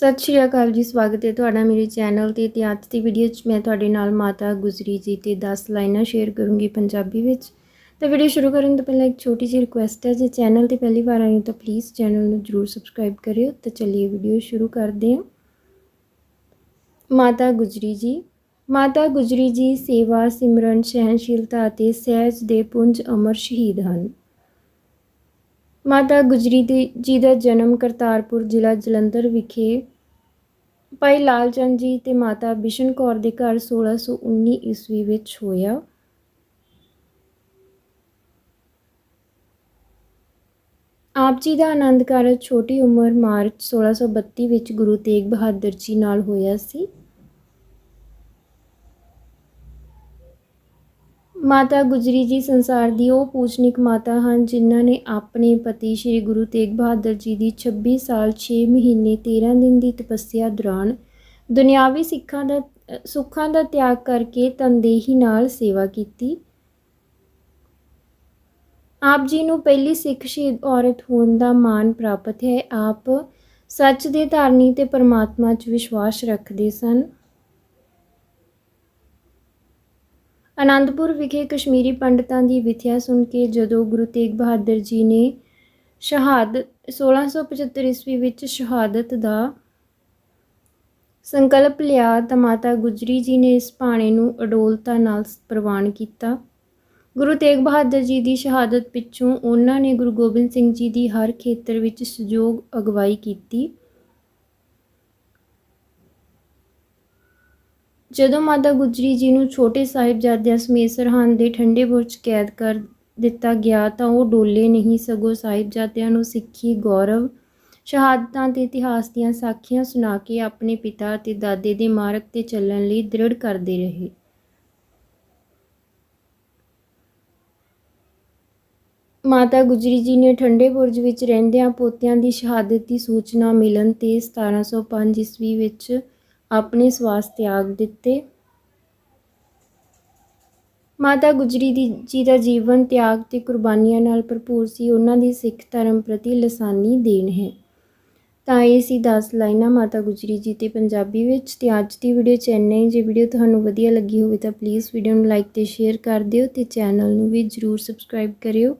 ਸਤਿ ਸ਼੍ਰੀ ਅਕਾਲ ਜੀ, ਸਵਾਗਤ ਹੈ ਤੁਹਾਡਾ ਮੇਰੇ ਚੈਨਲ ਤੇ ਤੇ ਅੱਜ ਦੀ ਵੀਡੀਓ 'ਚ ਮੈਂ ਤੁਹਾਡੇ ਨਾਲ ਮਾਤਾ ਗੁਜਰੀ ਜੀ ਤੇ 10 ਲਾਈਨਾਂ ਸ਼ੇਅਰ ਕਰੂੰਗੀ ਪੰਜਾਬੀ ਵਿੱਚ। ਤਾਂ ਵੀਡੀਓ ਸ਼ੁਰੂ ਕਰਨ ਤੋਂ ਪਹਿਲਾਂ ਇੱਕ ਛੋਟੀ ਜਿਹੀ ਰਿਕੁਐਸਟ ਹੈ, ਜੇ ਚੈਨਲ ਤੇ ਪਹਿਲੀ ਵਾਰ ਆਏ ਹੋ ਤਾਂ ਪਲੀਜ਼ ਚੈਨਲ ਨੂੰ ਜਰੂਰ ਸਬਸਕ੍ਰਾਈਬ ਕਰਿਓ। ਤਾਂ ਚੱਲੀਏ ਵੀਡੀਓ ਸ਼ੁਰੂ ਕਰਦੇ ਹਾਂ। ਮਾਤਾ ਗੁਜਰੀ ਜੀ, ਮਾਤਾ ਗੁਜਰੀ ਜੀ ਸੇਵਾ, ਸਿਮਰਨ, ਸਹਿਣਸ਼ੀਲਤਾ ਅਤੇ ਸਹਿਜ ਦੇ ਪੁੰਜ ਅਮਰ ਸ਼ਹੀਦ ਹਨ। ਮਾਤਾ ਗੁਜਰੀ ਦੀ ਜੀ ਦਾ ਜਨਮ ਕਰਤਾਰਪੁਰ ਜ਼ਿਲ੍ਹਾ ਜਲੰਧਰ ਵਿਖੇ। ਭਾਈ ਲਾਲ ਚੰਦ ਜੀ ਤੇ ਮਾਤਾ ਬਿਸ਼ਨ ਕੌਰ ਦੇ ਘਰ 1619 ਈਸਵੀ ਵਿੱਚ ਹੋਇਆ। ਆਪ ਜੀ ਦਾ ਆਨੰਦ ਕਾਰਜ ਛੋਟੀ ਉਮਰ ਮਾਰਚ 1632 ਵਿੱਚ ਗੁਰੂ ਤੇਗ ਬਹਾਦਰ ਜੀ ਨਾਲ ਹੋਇਆ ਸੀ। ਮਾਤਾ ਗੁਜਰੀ ਜੀ ਸੰਸਾਰ ਦੀ ਉਹ ਪੂਜਨਿਕ ਮਾਤਾ ਹਨ, ਜਿਨ੍ਹਾਂ ਨੇ ਆਪਣੇ ਪਤੀ ਸ੍ਰੀ ਗੁਰੂ ਤੇਗ ਬਹਾਦਰ ਜੀ ਦੀ 26 ਸਾਲ 6 ਮਹੀਨੇ 13 ਦਿਨ ਦੀ ਤਪੱਸਿਆ ਦੌਰਾਨ ਦੁਨਿਆਵੀ ਸਿੱਖਾਂ ਦਾ, ਸੁੱਖਾਂ ਦਾ ਤਿਆਗ ਕਰਕੇ ਤਨਦੇਹੀ ਨਾਲ ਸੇਵਾ ਕੀਤੀ। ਆਪ ਜੀ ਨੂੰ ਪਹਿਲੀ ਸਿੱਖ ਸ਼ਹੀਦ ਔਰਤ ਹੋਣ ਦਾ ਮਾਣ ਪ੍ਰਾਪਤ ਹੈ। ਆਪ ਸੱਚ ਦੇ ਧਾਰਨੀ ਤੇ ਪਰਮਾਤਮਾ 'ਚ ਵਿਸ਼ਵਾਸ ਰੱਖਦੇ ਸਨ। ਆਨੰਦਪੁਰ ਵਿਖੇ ਕਸ਼ਮੀਰੀ ਪੰਡਤਾਂ ਦੀ ਵਿਥਿਆ ਸੁਣ ਕੇ ਜਦੋਂ ਗੁਰੂ ਤੇਗ ਬਹਾਦਰ ਜੀ ਨੇ ਸ਼ਹਾਦਤ 1675 ਈਸਵੀ ਵਿੱਚ ਸ਼ਹਾਦਤ ਦਾ ਸੰਕਲਪ ਲਿਆ ਤਾਂ ਮਾਤਾ ਗੁਜਰੀ ਜੀ ਨੇ ਇਸ ਭਾਣੇ ਨੂੰ ਅਡੋਲਤਾ ਨਾਲ ਪ੍ਰਵਾਨ ਕੀਤਾ। ਗੁਰੂ ਤੇਗ ਬਹਾਦਰ ਜੀ ਦੀ ਸ਼ਹਾਦਤ ਪਿੱਛੋਂ ਉਹਨਾਂ ਨੇ ਗੁਰੂ ਗੋਬਿੰਦ ਸਿੰਘ ਜੀ ਦੀ ਹਰ ਖੇਤਰ ਵਿੱਚ ਸਹਿਯੋਗ ਅਗਵਾਈ ਕੀਤੀ। ਜਦੋਂ ਮਾਤਾ ਗੁਜਰੀ ਜੀ ਨੂੰ ਛੋਟੇ ਸਾਹਿਬਜ਼ਾਦਿਆਂ ਸਮੇਤ ਸਰਹੰਦ ਦੇ ਠੰਡੇ ਬੁਰਜ ਕੈਦ ਕਰ ਦਿੱਤਾ ਗਿਆ ਤਾਂ ਉਹ ਡੋਲੇ ਨਹੀਂ ਸਗੋਂ ਸਾਹਿਬਜ਼ਾਦਿਆਂ ਨੂੰ ਸਿੱਖੀ, ਗੌਰਵ, ਸ਼ਹਾਦਤਾਂ ਤੇ ਇਤਿਹਾਸ ਦੀਆਂ ਸਾਖੀਆਂ ਸੁਣਾ ਕੇ ਆਪਣੇ ਪਿਤਾ ਅਤੇ ਦਾਦੇ ਦੇ ਮਾਰਗ ਤੇ ਚੱਲਣ ਲਈ ਦ੍ਰਿੜ ਕਰਦੇ ਰਹੇ। ਮਾਤਾ ਗੁਜਰੀ ਜੀ ਨੇ ਠੰਡੇ ਬੁਰਜ ਵਿੱਚ ਰਹਿੰਦਿਆਂ ਪੋਤਿਆਂ ਦੀ ਸ਼ਹਾਦਤ ਦੀ ਸੂਚਨਾ ਮਿਲਣ ਤੇ 1705 ਈਸਵੀ ਵਿੱਚ ਆਪਣੇ ਸਵਾਸ ਤਿਆਗ ਦਿੱਤੇ। ਮਾਤਾ ਗੁਜਰੀ ਦੀ ਜੀ ਦਾ ਜੀਵਨ ਤਿਆਗ ਤੇ ਕੁਰਬਾਨੀਆਂ ਨਾਲ ਭਰਪੂਰ ਸੀ। ਉਹਨਾਂ ਦੀ ਸਿੱਖ ਧਰਮ ਪ੍ਰਤੀ ਲਸਾਨੀ ਦੇਣ ਹੈ। ਤਾਂ ਇਹ ਸੀ 10 ਲਾਈਨਾਂ ਮਾਤਾ ਗੁਜਰੀ ਜੀ ਤੇ ਪੰਜਾਬੀ ਵਿੱਚ। ਤੇ ਅੱਜ ਦੀ ਵੀਡੀਓ ਚ ਜੇ ਵੀਡੀਓ ਤੁਹਾਨੂੰ ਵਧੀਆ ਲੱਗੀ ਹੋਵੇ ਤਾਂ ਪਲੀਜ਼ ਵੀਡੀਓ ਨੂੰ ਲਾਈਕ ਤੇ ਸ਼ੇਅਰ ਕਰ ਦਿਓ ਤੇ ਚੈਨਲ ਨੂੰ ਵੀ ਜਰੂਰ ਸਬਸਕ੍ਰਾਈਬ ਕਰਿਓ।